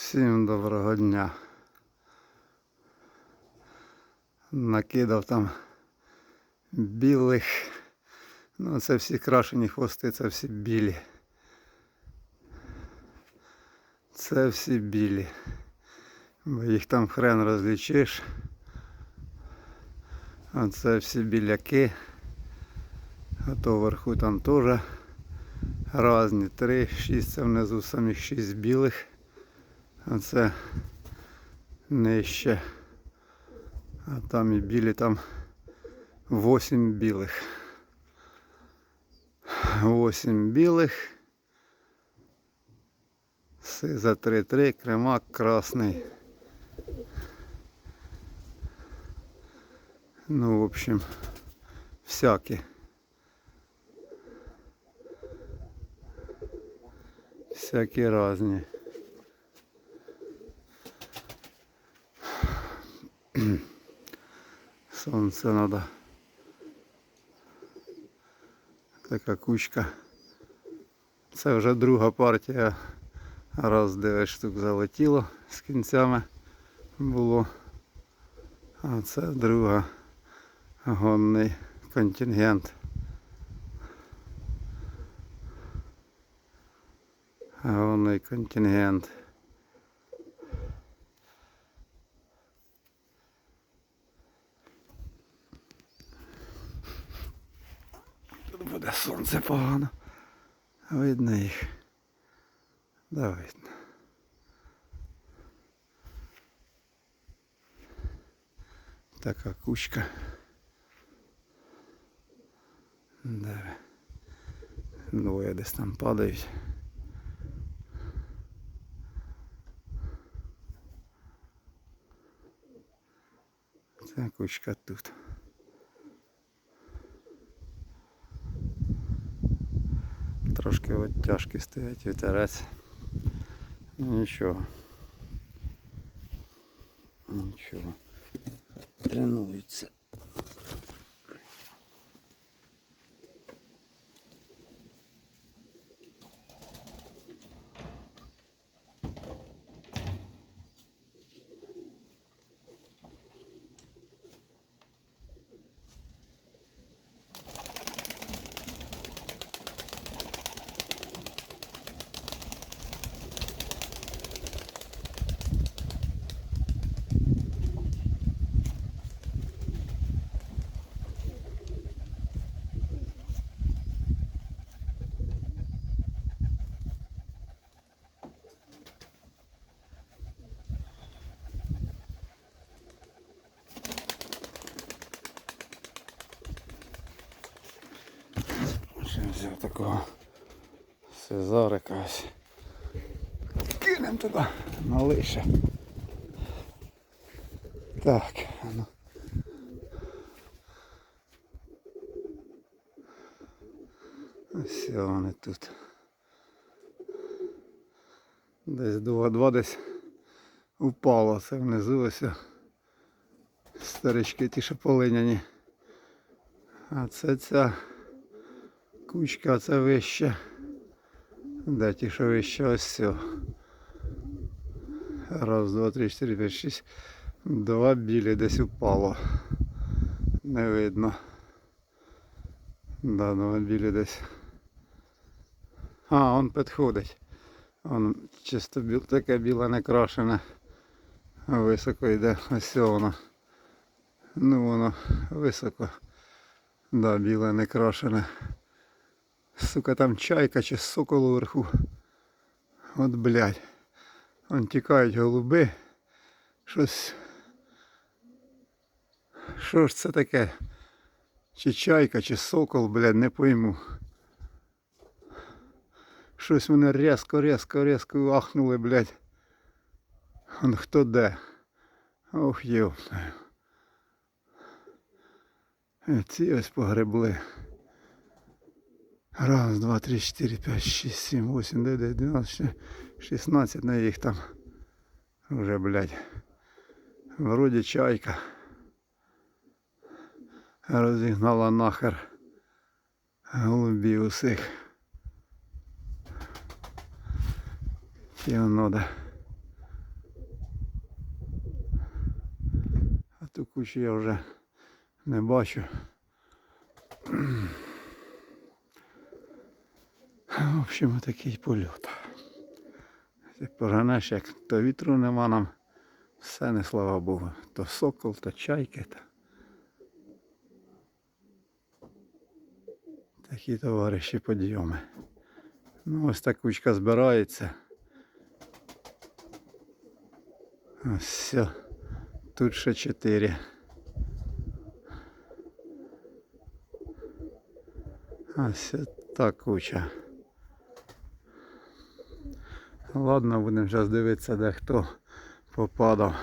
Всім доброго дня. Накидав там білих. Ну, це всі крашені хвости, це всі білі. Це всі білі. Бо їх там хрен розлічиш. А це всі біляки. А то вверху там теж різні. Три, шість, це внизу самих шість білих. А це нижче. А там і білі, там 8 білих. 8 білих. Сиза 3-3, кремак красний. Ну, в общем, всякі. Всякі різні. Сонце надо. Така кучка. Це вже друга партія. Раз 9 штук залетіло з кінцями було. А це друга гонний контингент. Гонний контингент. Тут буде сонце погано. Видно їх. Да, видно. Така кучка. Да. Двоє десь там падають. Це кучка тут. Трошки от тяжкі стоять вітерець. Ну, Нічого. Нічого. Тренуються. Ще взяв такого сезарика ось. Кинем туди малише. Так, ну. Ось вони тут. Десь два-два десь упало. Це внизу ось. Старички ті, що полиняні. А це ця кучка, це вище. Де ті, що вище ось все. Раз, два, три, чотири, п'ять, шість. Два білі десь упало. Не видно. Да, два білі десь. А, он підходить. Он чисто біл, таке біле не крашене. Високо йде. Ось воно. Ну воно високо. Да, біле не крашене. Сука, там чайка чи сокол вверху. От блядь. Вон тікають голуби. Щось. Що ж це таке? Чи чайка, чи сокол, блядь, не пойму. Щось мене різко, різко, різко ахнули, блядь. Он хто де? Ох. Е, Ці ось погребли. Раз, два, три, чотири, п'ять, шість, сім, восім, дев'ять, дванадцять, шістнадцять, на їх там вже, блядь. Вроді чайка. Розігнала нахер голубі усих. Воно, да. А ту кучу я вже не бачу. В общем, такий польот. Ти поженеш, як то вітру нема нам, все не слава Богу. То сокол, то чайки. То... Такі товариші підйоми. Ну, ось та кучка збирається. Ось все. Тут ще чотири. Ось та куча. Ладно, будемо зараз дивитися, де хто попадав.